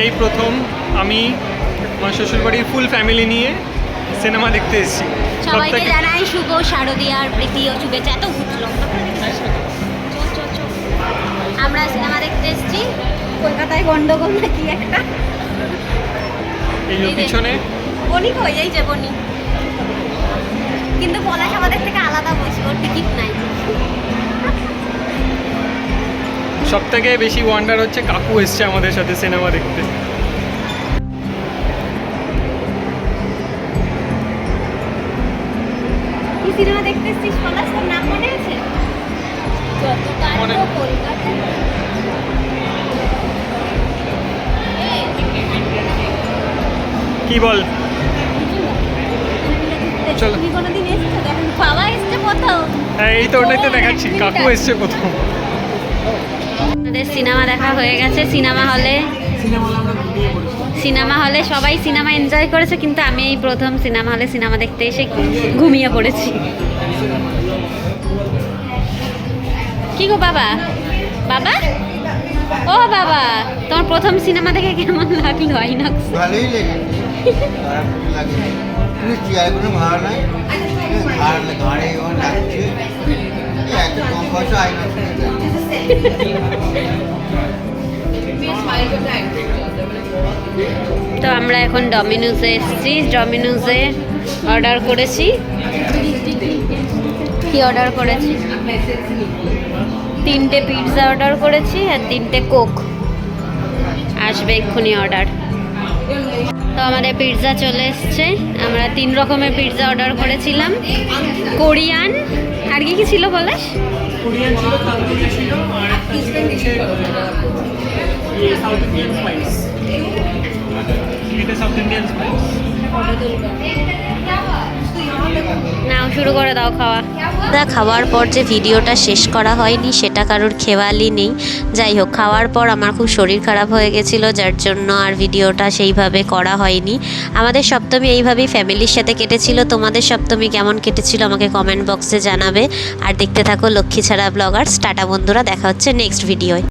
এই প্রথম আমি আমার শ্বশুরবাড়ির ফুল ফ্যামিলি নিয়ে সিনেমা দেখতে এসেছি। সবাইকে জানাই শুভ শারদীয়ার প্রীতি ও শুভেচ্ছা। এত উঠল আমরা সিনেমা দেখতে এসেছি। কলকাতায় গন্ডগোল না কি একটা? এই। পিছনে। বনি কই এই যে বনি কিন্তু পলাশ আমাদের থেকে আলাদা সব থেকে বেশি ওয়ান্ডার হচ্ছে কাকু এসছে আমাদের সাথে সিনেমা দেখতে। কি সিনেমা দেখতে এসেছিস পলাশ? তোর নাম মনে আছে? যত কাটবো কলকাতা। কি বল? চলো। কোথাও? হ্যাঁ এই তো ওটাই তো দেখাচ্ছি। কাকু এসছে প্রথম আমাদের সিনেমা দেখা হয়ে গেছে, সিনেমা হলে সিনেমা হলে সবাই সিনেমা এনজয় করেছে, কিন্তু আমি এই প্রথম সিনেমা হলে সিনেমা দেখতে এসে ঘুমিয়ে পড়েছি। কি গো বাবা? বাবা? ও বাবা, তোমার প্রথম সিনেমা দেখে কেমন লাগল, আইনক্স? ভালোই লেগেছে। আমরা এখন ডমিনোজে এসেছি। ডমিনোজে অর্ডার করেছি। কি অর্ডার করেছি? তিনটে পিৎজা অর্ডার করেছি আর তিনটে কোক আসবে এক্ষুনি অর্ডার তো আমাদের পিৎজা চলে এসছে। আমরা তিন রকমের পিৎজা অর্ডার করেছিলাম। কোরিয়ান। আর কি কি ছিল বলে কোরিয়ান ছিল নাও, শুরু করে দাও খাওয়া। দা খাওয়ার পর যে ভিডিওটা শেষ করা হয়নি, সেটা কারোর খেয়ালই নেই। যাই হোক, খাওয়ার পর আমার খুব শরীর খারাপ হয়ে গেছিল, যার জন্য আর ভিডিওটা সেইভাবে করা হয়নি। আমাদের সপ্তমী এইভাবেই ফ্যামিলির সাথে কেটেছিল। তোমাদের সপ্তমী কেমন কেটেছিল আমাকে কমেন্ট বক্সে জানাবে। আর দেখতে থাকো লক্ষ্মী ছাড়া ব্লগার্স টাটা বন্ধুরা, দেখা হচ্ছে নেক্সট ভিডিওয়